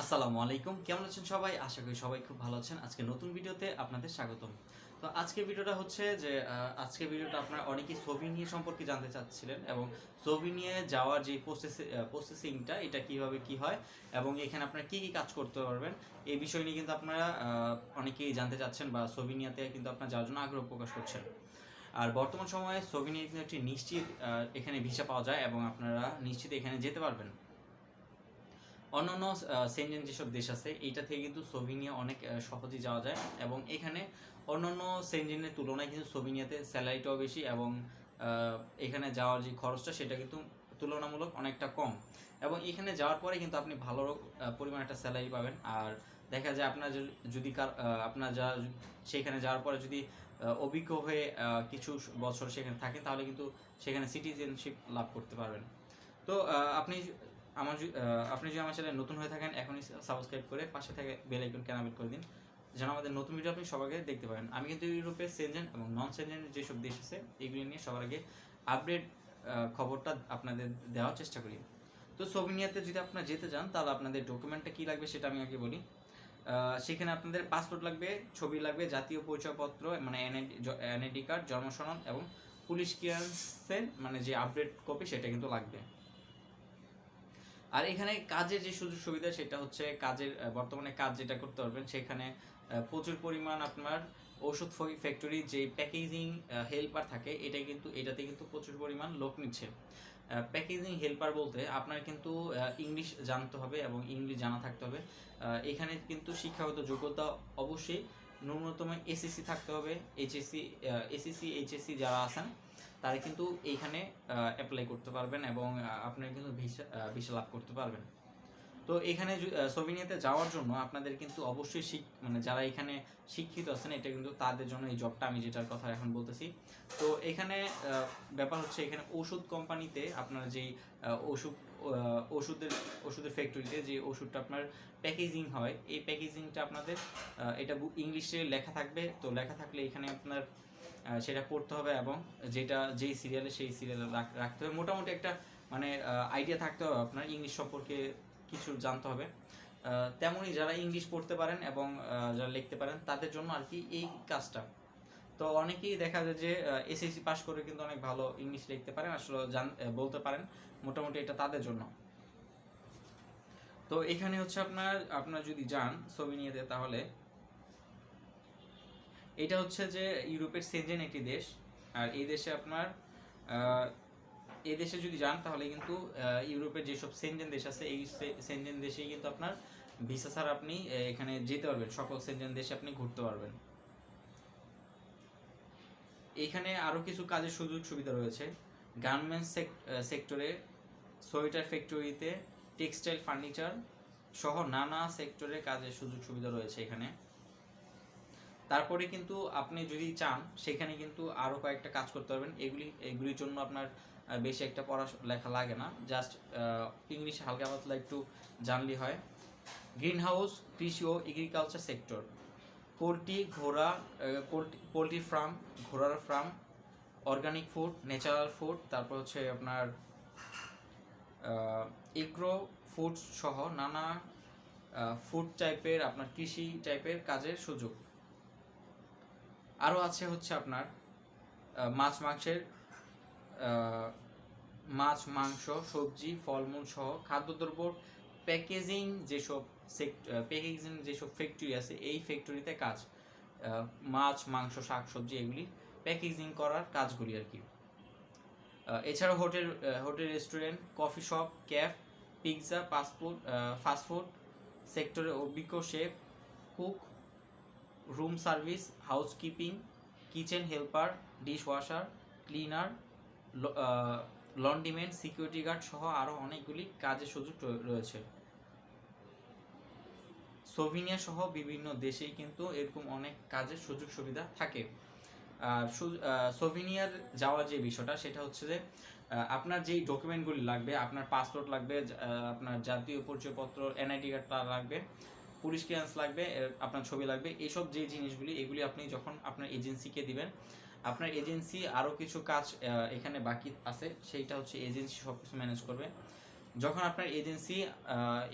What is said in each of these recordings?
আসসালামু আলাইকুম। কেমন আছেন সবাই? আশা করি সবাই খুব ভালো আছেন। আজকে নতুন ভিডিওতে আপনাদের স্বাগতম। তো আজকের ভিডিওটা হচ্ছে যে আহ, আজকের ভিডিওটা আপনারা অনেকেই সোভিনিয়া সম্পর্কে জানতে চাচ্ছিলেন এবং সোভিনিয়া যাওয়ার যে প্রসেসিংটা এটা কীভাবে কি হয় এবং এখানে আপনারা কি কি কাজ করতে পারবেন এই বিষয় নিয়ে কিন্তু আপনারা অনেকেই জানতে চাচ্ছেন বা সোভিনিয়াতে কিন্তু আপনারা যাওয়ার জন্য আগ্রহ প্রকাশ করছেন। আর বর্তমান সময়ে সোভিনিয়া কিন্তু একটি নিশ্চিত এখানে ভিসা পাওয়া যায় এবং আপনারা নিশ্চিত এখানে যেতে পারবেন। অন্যান্য সেনজেন যেসব দেশ আছে, এইটা থেকে কিন্তু সোভিনিয়া অনেক সহজেই যাওয়া যায়। এবং এখানে অন্যান্য সেনজেনের তুলনায় কিন্তু সোভিনিয়াতে স্যালারিটাও বেশি এবং এখানে যাওয়ার যে খরচটা, সেটা কিন্তু তুলনামূলক অনেকটা কম। এবং এখানে যাওয়ার পরে কিন্তু আপনি ভালো পরিমাণ একটা স্যালারি পাবেন। আর দেখা যায় আপনার যদি- কার আপনার যা সেখানে যাওয়ার পরে যদি অভিজ্ঞ হয়ে কিছু বছর সেখানে থাকেন, তাহলে কিন্তু সেখানে সিটিজেনশিপ লাভ করতে পারবেন। তো আপনি আমার আপনি যদি আমার চ্যানেলে নতুন হয়ে থাকেন, এখনই সাবস্ক্রাইব করে পাশে থেকে বেল আইকন ক্যানাবেল করে দিন, যেন আমাদের নতুন ভিডিও আপনি সবার আগে দেখতে পারেন। আমি কিন্তু ইউরোপের সেনজেন এবং নন সেনজেনের যেসব দেশ আছে, এগুলি নিয়ে সবার আগে আপডেট খবরটা আপনাদের দেওয়ার চেষ্টা করি। তো সোভিনিয়াতে যদি আপনারা যেতে চান, তাহলে আপনাদের ডকুমেন্টটা কী লাগবে সেটা আমি আগে বলি। সেখানে আপনাদের পাসপোর্ট লাগবে, ছবি লাগবে, জাতীয় পরিচয়পত্র মানে এনআইডি কার্ড জন্মসনদ এবং পুলিশ ক্লিয়ারেন্সের মানে যে আপডেট কপি সেটা কিন্তু লাগবে। আর এখানে কাজের যে সুযোগ সুবিধা, সেটা হচ্ছে কাজের বর্তমানে কাজ যেটা করতে পারবেন, সেখানে প্রচুর পরিমাণ আপনার ওষুধ ফ্যাক্টরি যে প্যাকেজিং হেল্পার থাকে, এটা কিন্তু, এটাতে কিন্তু প্রচুর পরিমাণ লোক নিচ্ছে। প্যাকেজিং হেল্পার বলতে আপনার কিন্তু ইংলিশ জানতে হবে এবং ইংলিশ জানা থাকতে হবে। এখানে কিন্তু শিক্ষাগত যোগ্যতা অবশ্যই ন্যূনতম এসএসসি থাকতে হবে এইচএসসি এসএসসি এইচএসসি যারা আছেন তারা কিন্তু এইখানে অ্যাপ্লাই করতে পারবেন এবং আপনারা কিন্তু ভিসা ভিসা লাভ করতে পারবেন। তো এখানে সোভিনিয়াতে যাওয়ার জন্য আপনাদের কিন্তু অবশ্যই শিক মানে যারা এখানে শিক্ষিত আছেন, এটা কিন্তু তাদের জন্য এই জবটা আমি যেটার কথা এখন বলতেছি। তো এখানে ব্যাপার হচ্ছে এখানে ওষুধ কোম্পানিতে আপনার যেই ওষুধ ওষুধের ওষুধের ফ্যাক্টরিতে যে ওষুধটা আপনার প্যাকেজিং হয়, এই প্যাকেজিংটা আপনাদের এটা ইংলিশে লেখা থাকবে। তো লেখা থাকলে এখানে আপনার সেটা পড়তে হবে এবং যেটা, যেই সিরিয়ালে সেই সিরিয়ালে রাখতে হবে। মোটামুটি একটা মানে আইডিয়া থাকতে হবে আপনার ইংলিশ সম্পর্কে কিছু জানতে হবে। তেমনই যারা ইংলিশ পড়তে পারেন এবং যারা লিখতে পারেন, তাদের জন্য আর কি এই কাজটা। তো অনেকেই দেখা যায় যে এসএসসি পাস করে কিন্তু অনেক ভালো ইংলিশ লিখতে পারেন, আসলে জান, বলতে পারেন। মোটামুটি এটা তাদের জন্য। তো এখানে হচ্ছে আপনার আপনার যদি যান ছবি সোভিনিয়াতে তাহলে এটা হচ্ছে যে ইউরোপের সেনজেন একটি দেশ, আর এই দেশে আপনার এই দেশে যদি যান তাহলে কিন্তু ইউরোপের যেসব সেনজেন দেশ আছে, এই সেনজেন দেশে কিন্তু আপনার ভিসা ছাড়া আপনি এখানে যেতে পারবেন। সকল সেনজেন দেশে আপনি ঘুরতে পারবেন। এখানে আরও কিছু কাজের সুযোগ সুবিধা রয়েছে। গার্মেন্টস সেক্টরে সোয়েটার ফ্যাক্টরিতে টেক্সটাইল ফার্নিচার সহ নানা সেক্টরে কাজের সুযোগ সুবিধা রয়েছে এখানে। তারপরে কিন্তু আপনি যদি চান, সেখানে কিন্তু আরও কয়েকটা কাজ করতে পারবেন। এগুলি, এগুলির জন্য আপনার বেশি একটা পড়া লেখা লাগে না। জাস্ট ইংলিশ হালকা পাতলা একটু জানলি হয়। গ্রিন হাউস কৃষি ও এগ্রিকালচার সেক্টর পোলট্রি, ঘোড়া পোলট্রি ফার্ম ঘোড়ার farm organic food natural food তারপর হচ্ছে আপনার এগ্রো ফুড সহ নানা ফুড টাইপের আপনার কৃষি টাইপের কাজের সুযোগ। আরও আছে হচ্ছে আপনার মাছ মাংসের মাছ মাংস সবজি ফলমূল সহ খাদ্যদ্রব্য প্যাকেজিং যেসব প্যাকেজিং যেসব ফ্যাক্টরি আছে এই ফ্যাক্টরিতে কাজ মাছ মাংস শাক সবজি এগুলি প্যাকেজিং করার কাজগুলি আর কি। আহ, এছাড়াও hotel hotel restaurant coffee shop cafe pizza passport fast food সেক্টরে অভিজ্ঞ chef cook room service, housekeeping, kitchen helper dishwasher cleaner laundryman security guard সহ আরও অনেকগুলি কাজের সুযোগ রয়ে- রয়েছে। সোভিনিয়া সহ বিভিন্ন দেশেই কিন্তু এরকম অনেক কাজের সুযোগ সুবিধা থাকে। আর সোভিনিয়ার যাওয়ার যে বিষয়টা, সেটা হচ্ছে যে আপনার যেই ডকুমেন্টগুলি লাগবে, আপনার পাসপোর্ট লাগবে আপনার জাতীয় পরিচয়পত্র, এনআইডি কার্ডটা লাগবে পুলিশ ক্লিয়ারেন্স লাগবে আপনার ছবি লাগবে এইসব যে জিনিসগুলি, এগুলি আপনি যখন আপনার এজেন্সিকে দিবেন, আপনার এজেন্সি আরও কিছু কাজ এখানে বাকি আছে, সেইটা হচ্ছে এজেন্সি সব কিছু ম্যানেজ করবে। যখন আপনার এজেন্সি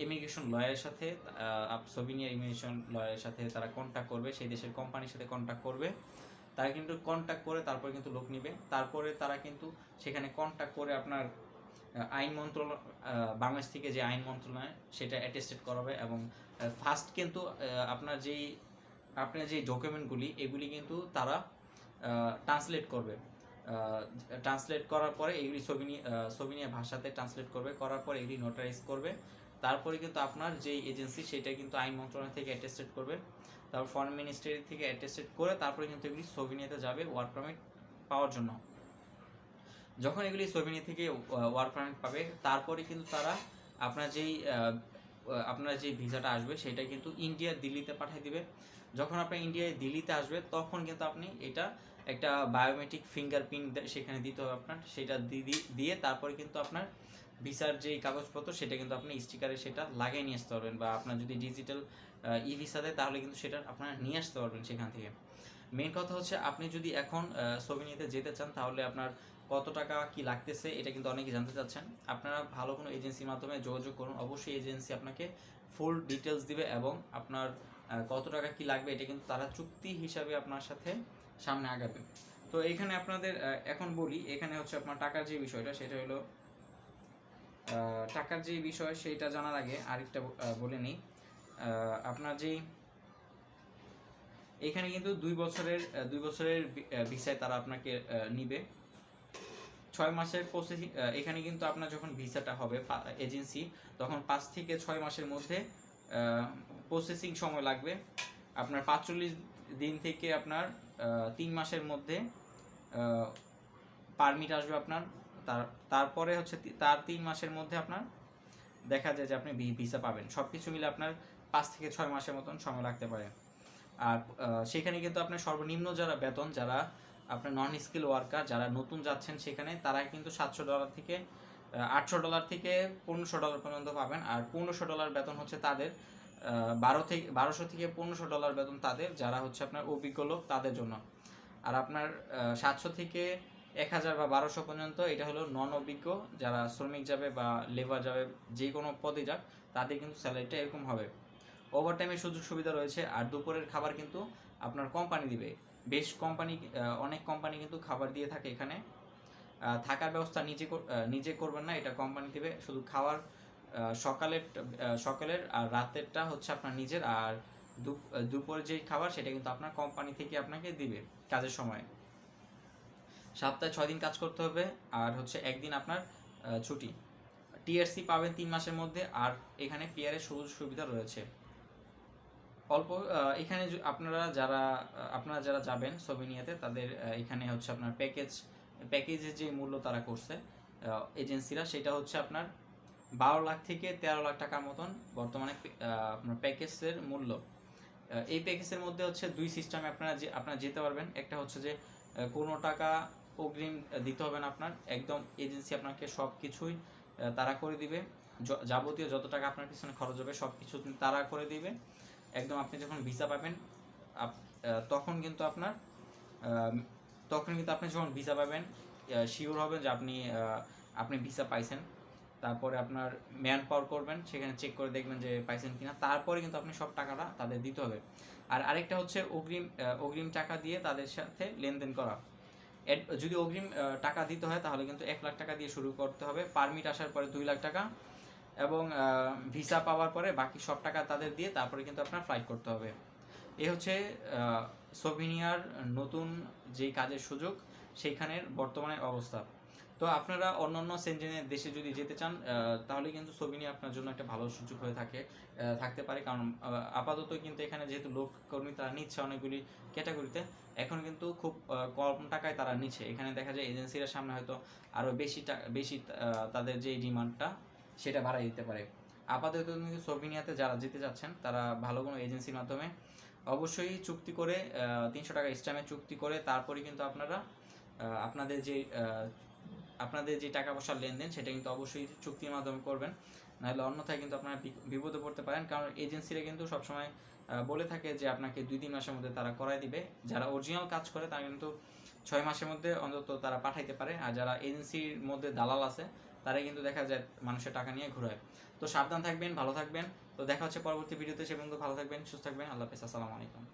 ইমিগ্রেশন লয়ারের সাথে সোভিনিয়ার ইমিগ্রেশন লয়ারের সাথে তারা কন্ট্যাক্ট করবে, সেই দেশের কোম্পানির সাথে কন্ট্যাক্ট করবে, তারা কিন্তু কন্ট্যাক্ট করে তারপরে কিন্তু লোক নিবে, তারপরে তারা কিন্তু সেখানে কন্ট্যাক্ট করে আপনার আইন মন্ত্রণালয় বাংলাদেশ থেকে যে আইন মন্ত্রণালয়, সেটা অ্যাটেস্টেড করাবে এবং ফার্স্ট কিন্তু আপনার যেই আপনার যে ডকুমেন্টগুলি এগুলি কিন্তু তারা ট্রান্সলেট করবে। ট্রান্সলেট করার পরে এগুলি সোভিনি সোভিনিয়া ভাষাতে ট্রান্সলেট করবে, করার পরে এগুলি নোটারাইজ করবে। তারপরে কিন্তু আপনার যে এজেন্সি সেটা কিন্তু আইন মন্ত্রণালয় থেকে অ্যাটেস্টেড করবে। তারপর ফরেন মিনিস্ট্রি থেকে অ্যাটেস্টেড করে তারপরে কিন্তু এগুলি সোভিনিয়াতে যাবে ওয়ার্ক পারমিট পাওয়ার জন্য। যখন এগুলি সোভিনিয়া থেকে ওয়ার্ক পারমিট পাবে, তারপরে কিন্তু তারা আপনার যেই আপনার যে ভিসাটা আসবে, সেটা কিন্তু ইন্ডিয়া দিল্লিতে পাঠিয়ে দিবে। যখন আপনার ইন্ডিয়ায় দিল্লিতে আসবে, তখন কিন্তু আপনি এটা একটা বায়োমেট্রিক ফিঙ্গারপ্রিন্ট সেখানে দিতে হবে আপনার। সেটা দিয়ে তারপরে কিন্তু আপনার ভিসার যে কাগজপত্র, সেটা কিন্তু আপনি স্টিকারে সেটা লাগিয়ে নিয়ে আসতে পারবেন বা আপনার যদি ডিজিটাল ই ভিসা দেয়, তাহলে কিন্তু সেটা আপনারা নিয়ে আসতে পারবেন সেখান থেকে। মেন কথা হচ্ছে, আপনি যদি এখন সোভিনিয়াতে যেতে চান, তাহলে আপনার কত টাকা কি লাগতেছে, এটা কিন্তু অনেকে জানতে চাচ্ছেন। আপনারা ভালো কোনো এজেন্সির মাধ্যমে যোগাযোগ করুন। অবশ্যই এজেন্সি আপনাকে ফুল ডিটেলস দিবে এবং আপনার কত টাকা কি লাগবে, এটা কিন্তু তারা চুক্তি হিসাবে আপনার সাথে সামনে আগাবে। তো এখানে আপনাদের এখন বলি, এখানে হচ্ছে আপনার টাকার যে বিষয়টা, সেটা হলো টাকার যে বিষয়, সেটা জানার আগে আরেকটা বলে নিই। আপনার যেই এখানে কিন্তু দুই বছরের দুই বছরের ভিসায় তারা আপনাকে নিবে। ছয় মাসের প্রসেসিং এখানে কিন্তু আপনার যখন ভিসাটা হবে এজেন্সি তখন পাঁচ থেকে ছয় মাসের মধ্যে প্রসেসিং সময় লাগবে। আপনার পাঁচচল্লিশ দিন থেকে আপনার তিন মাসের মধ্যে পারমিট আসবে আপনার। তার, তারপরে হচ্ছে তার তিন মাসের মধ্যে আপনার দেখা যায় যে আপনি ভিসা পাবেন। সব কিছু মিলে আপনার পাঁচ থেকে ছয় মাসের মতন সময় লাগতে পারে। আর সেখানে কিন্তু আপনার সর্বনিম্ন যারা বেতন, যারা আপনার নন স্কিল ওয়ার্কার যারা নতুন যাচ্ছেন সেখানে, তারা কিন্তু সাতশো ডলার থেকে আটশো ডলার থেকে পনেরোশো ডলার পর্যন্ত পাবেন। আর পনেরোশো ডলার বেতন হচ্ছে তাদের বারো থেকে, বারোশো থেকে পনেরোশো ডলার বেতন তাদের, যারা হচ্ছে আপনার অভিজ্ঞ লোক তাদের জন্য। আর আপনার সাতশো থেকে এক হাজার বা বারোশো পর্যন্ত, এটা হলো নন অভিজ্ঞ যারা শ্রমিক যাবে বা লেবার যাবে, যে কোনো পদে যাক, তাদের কিন্তু স্যালারিটা এরকম হবে। ওভারটাইমের সুযোগ সুবিধা রয়েছে, আর দুপুরের খাবার কিন্তু আপনার কোম্পানি দিবে। বেশ কোম্পানি অনেক কোম্পানি কিন্তু খাবার দিয়ে থাকে এখানে। থাকার ব্যবস্থা নিজে নিজে করবেন না এটা কোম্পানি দেবে। শুধু খাওয়ার সকালের সকালের আর রাতেরটা হচ্ছে আপনার নিজের আর দুপ- আহ, দুপুরের যে খাবার সেটা কিন্তু আপনার কোম্পানি থেকে আপনাকে দিবে কাজের সময়। সপ্তাহে ছয় দিন কাজ করতে হবে আর হচ্ছে একদিন আপনার ছুটি। টিআরসি পাবেন তিন মাসের মধ্যে আর এখানে পিআরের সুযোগ সুবিধা রয়েছে। অল্প এখানে আপনারা যারা আপনারা যারা যাবেন সোভিনিয়াতে তাদের এখানে হচ্ছে আপনার প্যাকেজ প্যাকেজের যে মূল্য তারা করছে এজেন্সিরা সেটা হচ্ছে আপনার বারো লাখ থেকে তেরো লাখ টাকার মতন বর্তমানে আপনার প্যাকেজের মূল্য। এই প্যাকেজের মধ্যে হচ্ছে দুই সিস্টেমে আপনারা যে, আপনারা যেতে পারবেন। একটা হচ্ছে যে কোনো টাকা অগ্রিম দিতে হবে না আপনার, একদম এজেন্সি আপনাকে সব কিছুই তারা করে দিবে। যাবতীয় যত টাকা আপনার পিছনে খরচ হবে সব কিছু তারা করে দিবে। একদম আপনি যখন ভিসা পাবেন তখন কিন্তু আপনার তখন কিন্তু আপনি যখন ভিসা পাবেন শিওর হবেন যে আপনি আপনি ভিসা পাইছেন। তারপরে আপনার ম্যান পাওয়ার করবেন, সেখানে চেক করে দেখবেন যে পাইছেন কিনা। তারপরে কিন্তু আপনি সব টাকাটা তাদের দিতে হবে। আর আরেকটা হচ্ছে অগ্রিম অগ্রিম টাকা দিয়ে তাদের সাথে লেনদেন করা। যদি অগ্রিম টাকা দিতে হয় তাহলে কিন্তু এক লাখ টাকা দিয়ে শুরু করতে হবে। পারমিট আসার পরে দুই লাখ টাকা। এবং ভিসা পাওয়ার পরে বাকি সব টাকা তাদের দিয়ে তারপরে কিন্তু আপনার ফ্লাইট করতে হবে। এ হচ্ছে সোভিনিয়ার নতুন যে কাজের সুযোগ, সেইখানের বর্তমানে অবস্থা। তো আপনারা অন্যান্য সেনজেনের দেশে যদি যেতে চান তাহলে কিন্তু সোভিনিয়া আপনার জন্য একটা ভালো সুযোগ হয়ে থাকে থাকতে পারে। কারণ আপাতত কিন্তু এখানে যেহেতু লোক কর্মী, তারা নিচ্ছে অনেকগুলি ক্যাটাগরিতে এখন কিন্তু খুব কম টাকায় তারা নিচ্ছে। এখানে দেখা যায় এজেন্সিরা সামনে হয়তো আরও বেশি বেশি তাদের যে ডিমান্ডটা সেটা বাড়াই দিতে পারে। আপাতত সোভিনিয়াতে যারা যেতে চাচ্ছেন তারা ভালো কোনো এজেন্সির মাধ্যমে অবশ্যই চুক্তি করে তিনশো টাকা স্ট্যাম্পে চুক্তি করে তারপরে কিন্তু আপনারা আপনাদের যে আপনাদের যে টাকা পয়সার লেনদেন, সেটা কিন্তু অবশ্যই চুক্তির মাধ্যমে করবেন। নাহলে অন্যথায় কিন্তু আপনারা বিপদে পড়তে পারেন। কারণ এজেন্সিরা কিন্তু সবসময় বলে থাকে যে আপনাকে দুই তিন মাসের মধ্যে তারা করাই দিবে। যারা অরিজিনাল কাজ করে, তারা কিন্তু ছয় মাসের মধ্যে অন্তত তারা পাঠাইতে পারে। আর যারা এজেন্সির মধ্যে দালাল আছে তারাই কিন্তু দেখা যায় মানুষের টাকা নিয়ে ঘুরায়। তো সাবধান থাকবেন, ভালো থাকবেন। তো দেখা হচ্ছে পরবর্তী ভিডিওতে। সে পর্যন্ত ভালো থাকবেন, সুস্থ থাকবেন। আল্লাহ হাফেজ, আসসালামু আলাইকুম।